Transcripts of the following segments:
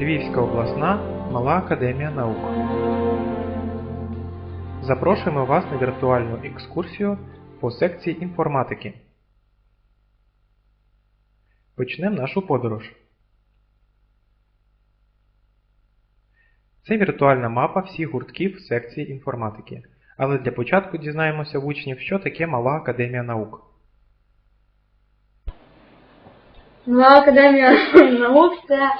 Львівська обласна Мала Академія наук. Запрошуємо вас на віртуальну екскурсію по секції інформатики. Почнемо нашу подорож. Це віртуальна мапа всіх гуртків секції інформатики. Але для початку дізнаємося в учнів, що таке Мала Академія наук. Мала академія наук це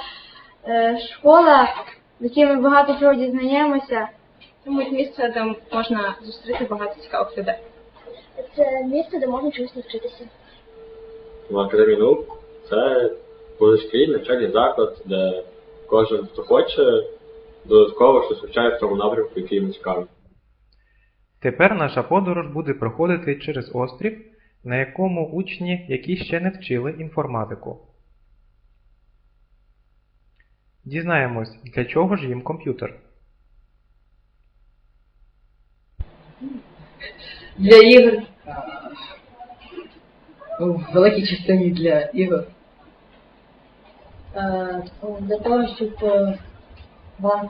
школа, в якій ми багато чого дізнаємося. Тому місце, де можна зустріти багато цікавих людей. Це місце, де можна чогось навчитися. В Академії наук це позашкільний навчальний заклад, де кожен, хто хоче, додатково щось вивчає в тому напрямку, який йому цікавий. Тепер наша подорож буде проходити через острів, на якому учні, які ще не вчили інформатику. Дізнаємось, для чого ж їм комп'ютер. Для ігор. В великій частині для ігор. Для того, щоб вам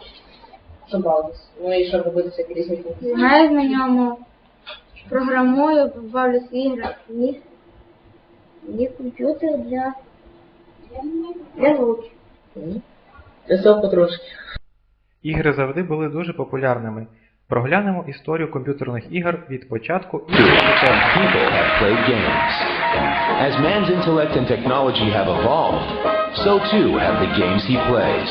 Забавилось. Ну і щоб робити всякі різні функції. граю на ньому, програмую, бавлюсь в іграх. Мій, мій комп'ютер для, для науки. Для цього потрошки. Ігри завжди були дуже популярними. Проглянемо історію комп'ютерних ігор від початку і. As man's intellect and technology have evolved, so too have the games he plays.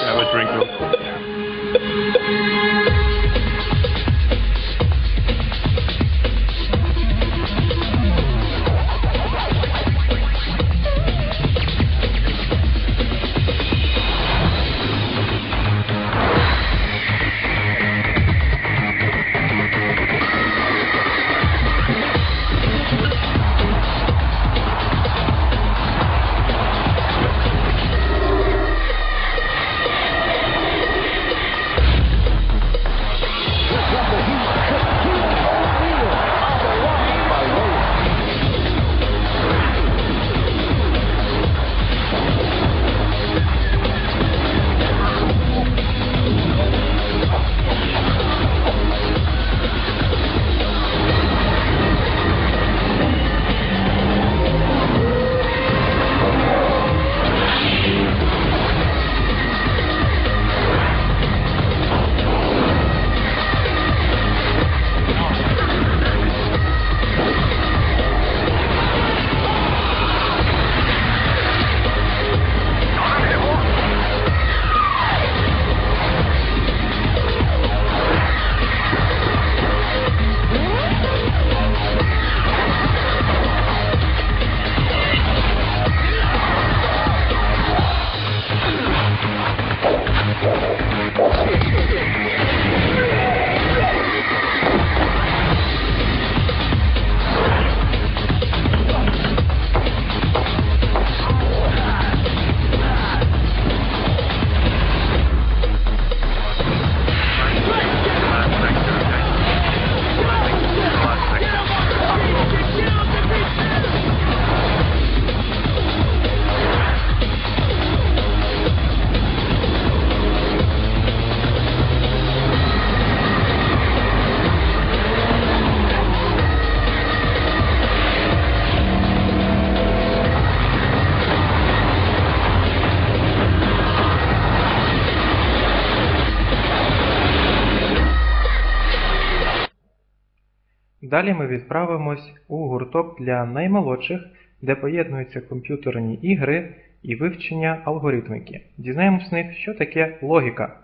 Далі ми відправимось у гурток для наймолодших, де поєднуються комп'ютерні ігри і вивчення алгоритмики. Дізнаємось з них, що таке логіка.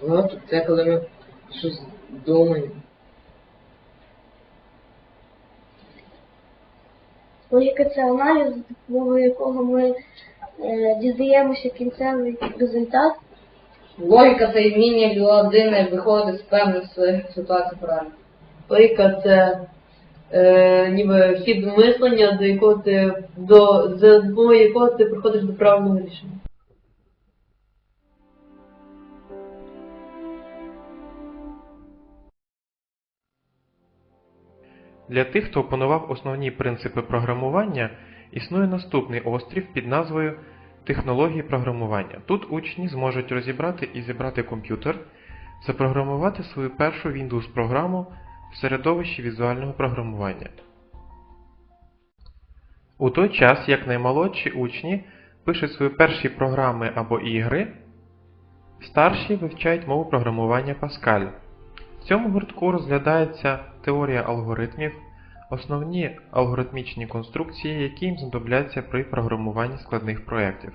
От це коли ми щось думаємо. Логіка це аналіз, за допомогою якого ми е, дізнаємося кінцевий результат. Логіка це вміння людини виходити з певних своїх ситуацій правильно. Логіка це е, ніби хід мислення, до якого ти до за допомогою якого ти приходиш до правильного рішення. Для тих, хто опанував основні принципи програмування Існує наступний острів під назвою Технології програмування. Тут учні зможуть розібрати і зібрати комп'ютер, запрограмувати свою першу Windows-програму в середовищі візуального програмування. У той час, як наймолодші учні пишуть свої перші програми або ігри, старші вивчають мову програмування Pascal. В цьому гуртку розглядається теорія алгоритмів, основні алгоритмічні конструкції, які їм знадобляться при програмуванні складних проєктів.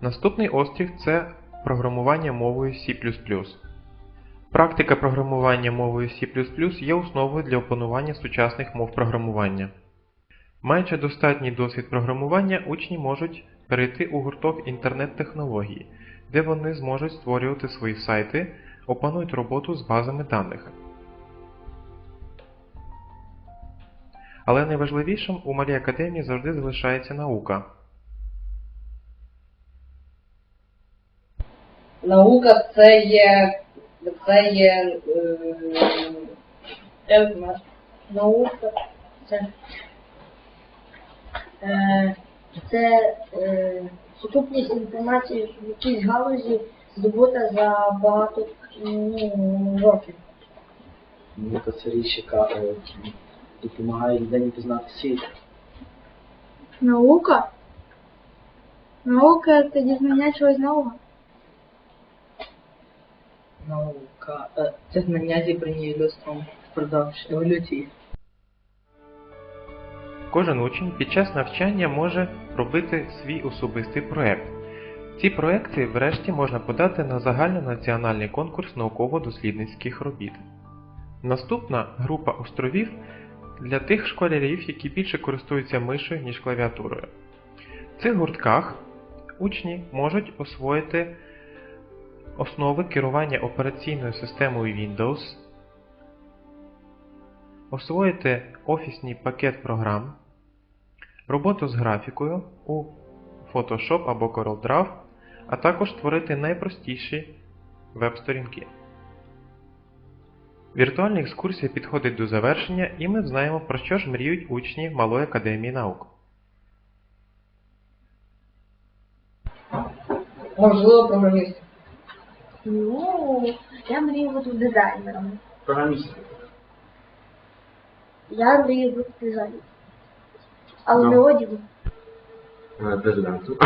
Наступний острів це програмування мовою C++. Практика програмування мовою C++ є основою для опанування сучасних мов програмування. Маючи достатній досвід програмування, учні можуть перейти у гурток інтернет-технології, де вони зможуть створювати свої сайти, опанують роботу з базами даних. Але найважливішим у малій академії завжди залишається наука. Наука це є. Це є. Е. Наука. Це, е, це е, сукупність інформації в якійсь галузі здобута за багато ну, років. Наука це річ, яка е, допомагає людині пізнати світ. Наука? Наука це дізнання чогось нового. наука. Е, це знання зібрані людством впродовж еволюції. Кожен учень під час навчання може робити свій особистий проект. Ці проекти врешті можна подати на загальнонаціональний конкурс науково-дослідницьких робіт. Наступна група островів для тих школярів, які більше користуються мишею, ніж клавіатурою. В цих гуртках учні можуть освоїти основи керування операційною системою Windows, освоїти офісний пакет програм, роботу з графікою у Photoshop або CorelDRAW, а також створити найпростіші веб-сторінки. Віртуальна екскурсія підходить до завершення, і ми знаємо, про що ж мріють учні Малої академії наук. Можливо, програміст. Ну, я мрію бути дизайнером. Програміст. Я мрію бути дизайнером. Але Ну. не одягу. Е, Президентом.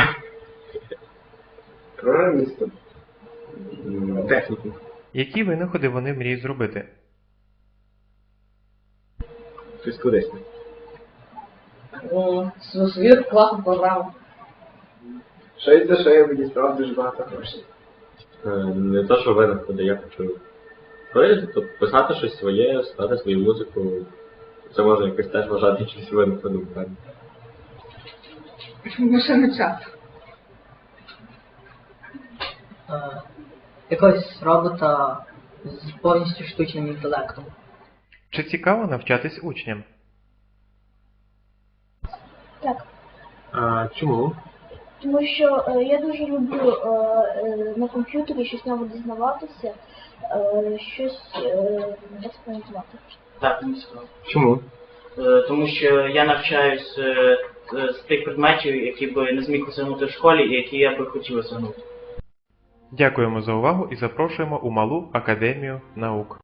Програмістом. М, Техніком. Які винаходи вони мріють зробити? Щось корисне. О, свою класну програму. Щось за що я справді дуже багато грошей. Е, Не то, що винаходи, я хочу тобто писати щось своє, складати свою музику. Це можна якось теж вважати чимось винаходом, певно. Машина часу. Е, якогось робота з повністю штучним інтелектом. Чи цікаво навчатись учням? Так. А чому? Тому що е, я дуже люблю е, е, на комп'ютері щось нове дізнаватися, е, щось е, експериментувати. Так, мені цікаво. Чому? Е, Тому що я навчаюсь е, з тих предметів, які би не зміг осягнути в школі і які я би хотів осягнути. Дякуємо за увагу і запрошуємо у Малу академію наук.